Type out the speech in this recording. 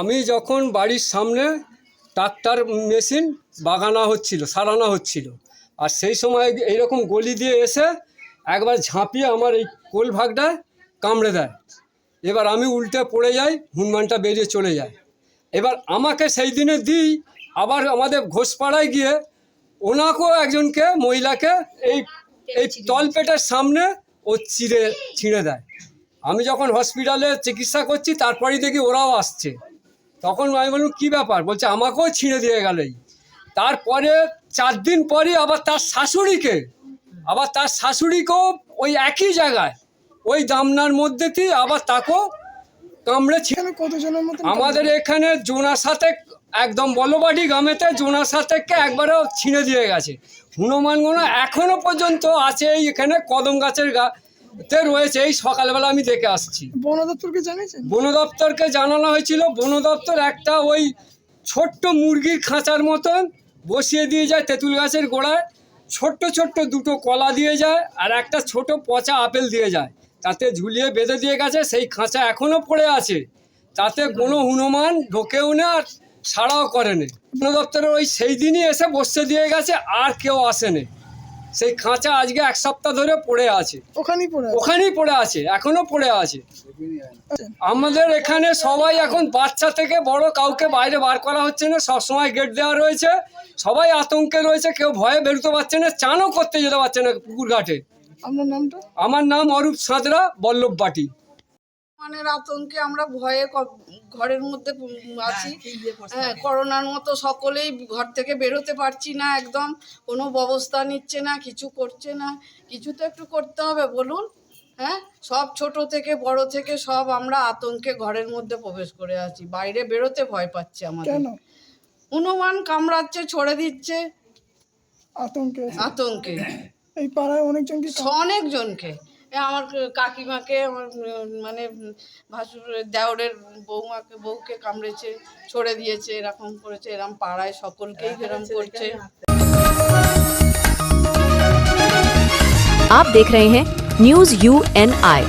আমি যখন বাড়ির সামনে ট্রাক্টর মেশিন বাগানা হচ্ছিল, সারানো হচ্ছিল, আর সেই সময় এইরকম গলি দিয়ে এসে একবার ঝাঁপিয়ে আমার এই কোল ভাগটা কামড়ে দেয়। এবার আমি উল্টে পড়ে যাই, হনুমানটা বেরিয়ে চলে যায়। এবার আমাকে সেই দিনে দিই, আবার আমাদের ঘোষপাড়ায় গিয়ে ওনাকেও একজনকে, মহিলাকে এই এই তলপেটের সামনে ও চিড়ে, ছিঁড়ে দেয়। আমি যখন হসপিটালে চিকিৎসা করছি, তারপরেই দেখি ওরাও আসছে। তখন আমি বললাম কী ব্যাপার? বলছে আমাকেও ছিঁড়ে দিয়ে গেলেই তারপরে চার দিন পরই আবার তার শাশুড়িকে আবার তার শাশুড়িকেও ওই একই জায়গায় ওই দামনার মধ্যেতেই আবার তাকেও কামড়ে ছি- এখানে কতজনের মতন আমাদের এখানে জোনার সাথে একদম বলবাড়ি গ্রামেতে জোনার সাথেকে একবারও ছিঁড়ে দিয়ে গেছে। হনুমানগুলো এখনও পর্যন্ত আছে এই এখানে কদম গাছের গাতে রয়েছে এই সকালবেলা আমি দেখে আসছি। বন দপ্তরকে জানিয়েছেন? বন দপ্তরকে জানানো হয়েছিল বন দপ্তর একটা ওই ছোট্ট মুরগির খাঁচার মতন বসিয়ে দিয়ে যায় তেঁতুল গাছের গোড়ায়। ছোট্ট ছোট্ট দুটো কলা দিয়ে যায় আর একটা ছোট পচা আপেল দিয়ে যায়। তাতে ঝুলিয়ে বেঁধে দিয়ে গেছে সেই খাঁচা এখনও পড়ে আছে। তাতে কোনো হনুমান ঢোকেও না আর সাড়াও করেনি। বন দপ্তরের ওই সেই দিনই এসে বসতে দিয়ে গেছে আর কেউ আসেনি। সেই খাঁচা আজকে এক সপ্তাহ ধরে পড়ে আছে। ওখানেই পড়ে আছে। ওখানেই পড়ে আছে এখনও পড়ে আছে। আমাদের এখানে সবাই এখন বাচ্চা থেকে বড় কাউকে বাইরে বার করা হচ্ছে না সবসময় গেট দেওয়া রয়েছে। সবাই আতঙ্কে রয়েছে কেউ ভয়ে বেরোতে পারছে না চানও করতে যেতে পারছে না পুকুর ঘাটে আমার নামটা? আমার নাম অরূপ সাঁতরা বল্লভ বাটি মানের আতঙ্কে আমরা ভয়ে ক- ঘরের মধ্যে আছি। হ্যাঁ করোনার মতো সকলেই ঘর থেকে বেরোতে পারছি না একদম। কোনো ব্যবস্থা নিচ্ছে না কিছু করছে না। কিছু তো একটু করতে হবে বলুন। হ্যাঁ সব ছোট থেকে বড় থেকে সব আমরা আতঙ্কে ঘরের মধ্যে প্রবেশ করে আছি। বাইরে বেরোতে ভয় পাচ্ছে আমাদের। কেন? হনুমান কামড়াচ্ছে ছড়ে দিচ্ছে। আতঙ্কে আতঙ্কে। এই পাড়ায় অনেকজনকে অনেকজনকে। আমার কাকিমাকে আমার উম, মানে ভাসুর দেওরের বৌমাকে বউকে কামড়েছে ছড়ে দিয়েছে এরকম করেছে এরকম পাড়ায় সকলকেই এরকম করছে आप देख रहे हैं न्यूज यू एन आई